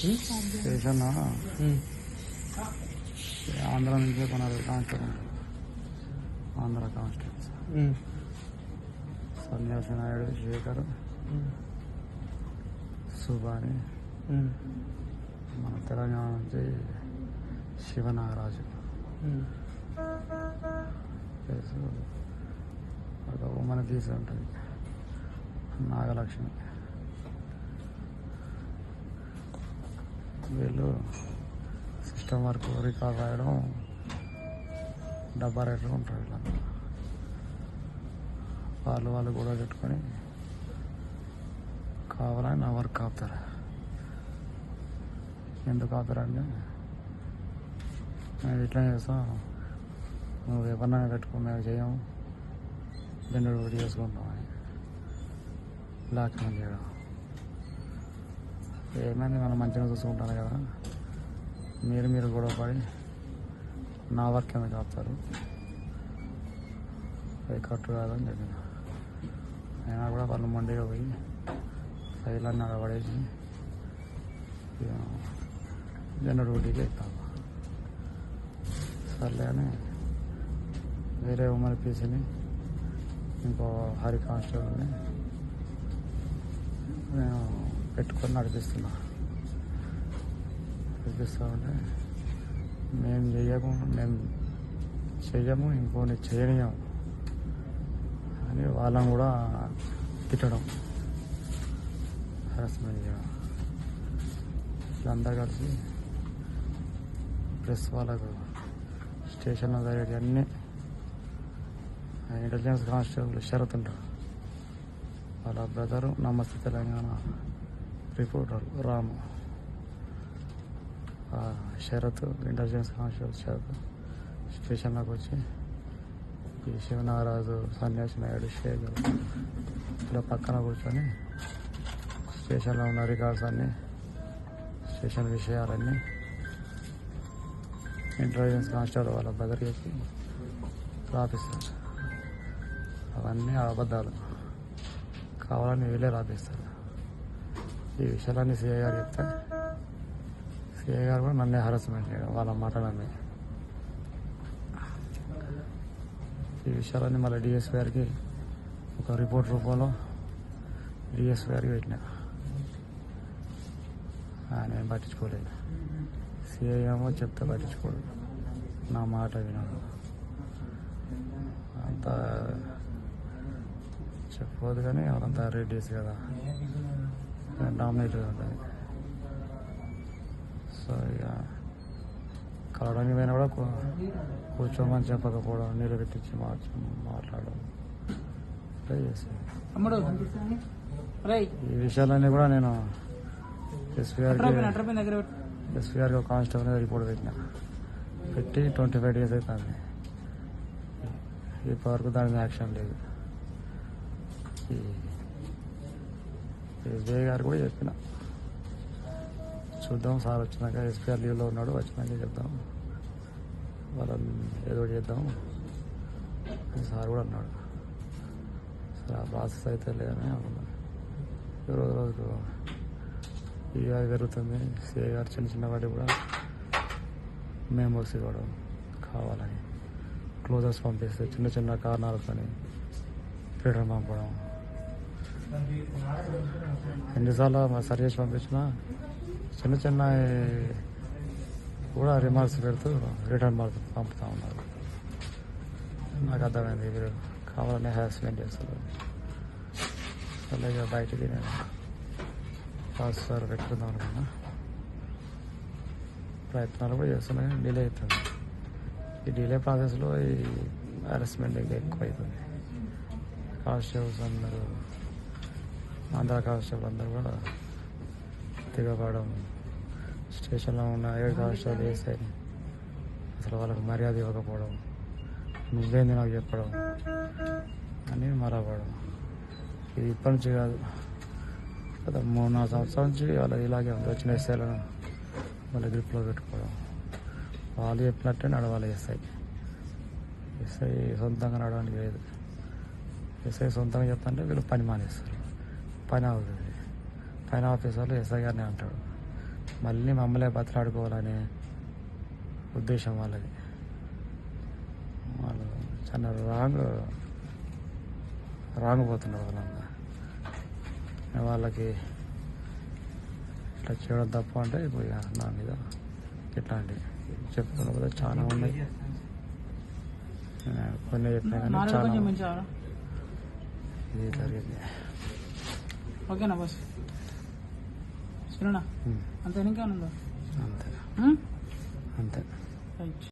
Station Andhra నుంచి కొనాలి constable Andhra constables సన్యాసి నాయుడు శేఖర్. సుబాని. మన తెలంగాణ నుంచి శివనాగరాజు. ప్లస్ ఒక ఉమ్మని తీసి ఉంటుంది. నాగలక్ష్మి. వీళ్ళు సిస్టమ్ వర్క్ రికార్డ్ రాయడం డబ్బా రేట్లు ఉంటారు వీళ్ళంతా వాళ్ళు వాళ్ళు కూడా పెట్టుకొని కావాలని నా వర్క్ ఆపుతారు. ఎందుకు ఆపుతారంటే మేము ఇట్లా చేస్తాం. నువ్వు ఎవరినైనా పెట్టుకో మేము చేయము జెండర్ వీడియోస్ చేసుకుంటాం అని. బ్లాక్ చేయడం. ఏమైంది? మనం మంచిగా చూసుకుంటాను కదా. మీరు మీరు గొడవ పడి నా వర్క్ ఎందుకు ఆపుతారు అది కట్టు కాదని చెప్పిన. అయినా కూడా వాళ్ళు మండిగా పోయి ఫైల్ అన్నీ పడేసి ఇక డ్యూటీకి ఎక్కుతాను సర్లే అని వేరే ఉమ్మడి పీసీని ఇంకో హరి కానిస్టేబుల్ని నేను పెట్టుకొని నడిపిస్తున్నా. నడిపిస్తా ఉంటే మేము చెయ్యము మేము చెయ్యము ఇంకోని చేయనియము అని వాళ్ళని కూడా తిట్టడం. హరాస్మెంట్ చేయడం వీళ్ళందరూ కలిసి ప్రెస్ వాళ్ళకు స్టేషన్లో జరిగేటి అన్నీ ఇంటెలిజెన్స్ కానిస్టేబుల్ షరత్ ఉంటారు వాళ్ళ బ్రదరు నమస్తే తెలంగాణ. రిపోర్టర్ రాము ఆ ఇంటెలిజెన్స్ కాన్స్టేబుల్ శరత్. స్టేషన్లోకి వచ్చి ఈ శివనాగరాజు సన్యాసి నాయుడు శేఖర్ ఇలా పక్కన కూర్చొని స్టేషన్లో ఉన్న రికార్డ్స్ అన్నీ స్టేషన్ విషయాలన్నీ ఇంటెలిజెన్స్ కానిస్టేబుల్ వాళ్ళ బదర్ చెప్పి రాపిస్తారు. అవన్నీ అబద్ధాలు. కావాలని వీళ్ళే రాపిస్తారు. ఈ విషయాలన్నీ సిఐ గారు చెప్తే సిఐ గారు కూడా నన్నే హరాస్మెంట్ చేయడం వాళ్ళ మాటలన్నీ ఈ విషయాలన్నీ మళ్ళీ డిఎస్పీ గారికి ఒక రిపోర్ట్ రూపంలో డిఎస్పీ గారికి పెట్టిన. ఆయన ఏం పట్టించుకోలేదు. సిఐ ఏమో చెప్తే పట్టించుకోడు. నా మాట వినడు. అంతా చెప్పవద్దు కానీ వాళ్ళంతా రెడ్డిస్ కదా. డామినేట్ ఉంటుంది సో ఇక కలవడానికి పోయినా కూడా కూర్చోమని చెప్పకపోవడం నీళ్ళు పెట్టించి మార్చి మాట్లాడడం. ఇట్లా చేసి ఈ విషయాలన్నీ కూడా నేను ఎస్పీ గారికి ఎస్పీ గారికి ఒక కానిస్టేబుల్ రిపోర్ట్ పెట్టిన. పెట్టి ట్వంటీ ఫైవ్ డేస్ అవుతుంది ఇప్పటివరకు దాని మీద యాక్షన్ లేదు. ఈ ఎస్బీఐ గారు కూడా చెప్పిన. చూద్దాం సార్ వచ్చినాక ఎస్పీఆర్ లీవ్లో ఉన్నాడు వచ్చినాక చెప్దాం. వాళ్ళని ఏదో ఒకటి చేద్దాం. అని సార్ కూడా అన్నాడు. సరే ఆ ప్రాసెస్ అయితే లేదని అనుకున్నాను రోజు రోజుకు ఈ పెరుగుతుంది. సిఐ గారు చిన్న చిన్న వాటి కూడా మెమోస్ ఇవ్వడం కావాలని క్లోజర్స్ పంపిస్తే చిన్న చిన్న కారణాలతోని రిటర్న్ పంపడం. ఎన్నిసార్లు మా సరి చేసి పంపించినా. చిన్న చిన్న కూడా రిమార్క్స్ పెడుతూ రిటర్న్ మార్క్స్ పంపుతా ఉన్నారు. నాకు అర్థమైంది వీరు కావాలనే హారాస్మెంట్ చేస్తారు. అలాగే బయటికి నేను పాస్ సార్ పెట్టుకుందాం అనుకున్నా. ప్రయత్నాలు కూడా చేస్తున్నాయి డిలే అవుతుంది. ఈ డిలే ప్రాసెస్లో ఈ హరాస్మెంట్ ఇంకా ఎక్కువ అవుతుంది కానిస్టేబుల్స్ అందరూ ఆంధ్ర కానిస్టేబుల్ అందరూ కూడా దిగబడడం స్టేషన్లో ఉన్న ఏడు కానిస్టేబుల్ వేస్తే అసలు వాళ్ళకి మర్యాద ఇవ్వకపోవడం నువ్వేంది నాకు చెప్పడం అని మరవడం. ఇది ఇప్పటి నుంచి కాదు. గత మూడు నాలుగు సంవత్సరాల నుంచి వాళ్ళు ఇలాగే ఉంది. వచ్చిన ఎస్ఐలను వాళ్ళ గ్రిప్లో పెట్టుకోవడం. వాళ్ళు చెప్పినట్టే నడవాలి ఎస్ఐ. ఎస్ఐ సొంతంగా నడవడానికి లేదు. ఎస్ఐ సొంతంగా చెప్తుంటే వీళ్ళు పని మానేస్తారు. పని అవుతుంది పైన ఆఫీసర్లు ఎస్ఐ గారిని అంటాడు మళ్ళీ మమ్మల్ని బతలాడుకోవాలనే ఉద్దేశం వాళ్ళది. వాళ్ళు చాలా రాంగ్ రాంగ్ పోతున్నారు వాళ్ళంతా వాళ్ళకి ఇట్లా చేయడం తప్ప అంటే ఇప్పుడు నా మీద ఇట్లాంటి చెప్తున్నా కదా చాలా ఉన్నాయి. నేను కొన్ని చెప్పినా కానీ చాలా ఇది జరిగింది. ఓకేనా బస్ సరేనా? ఉమ్, అంతే ఇంకేమన్నా ఉందా అంతే? అంతే. రైట్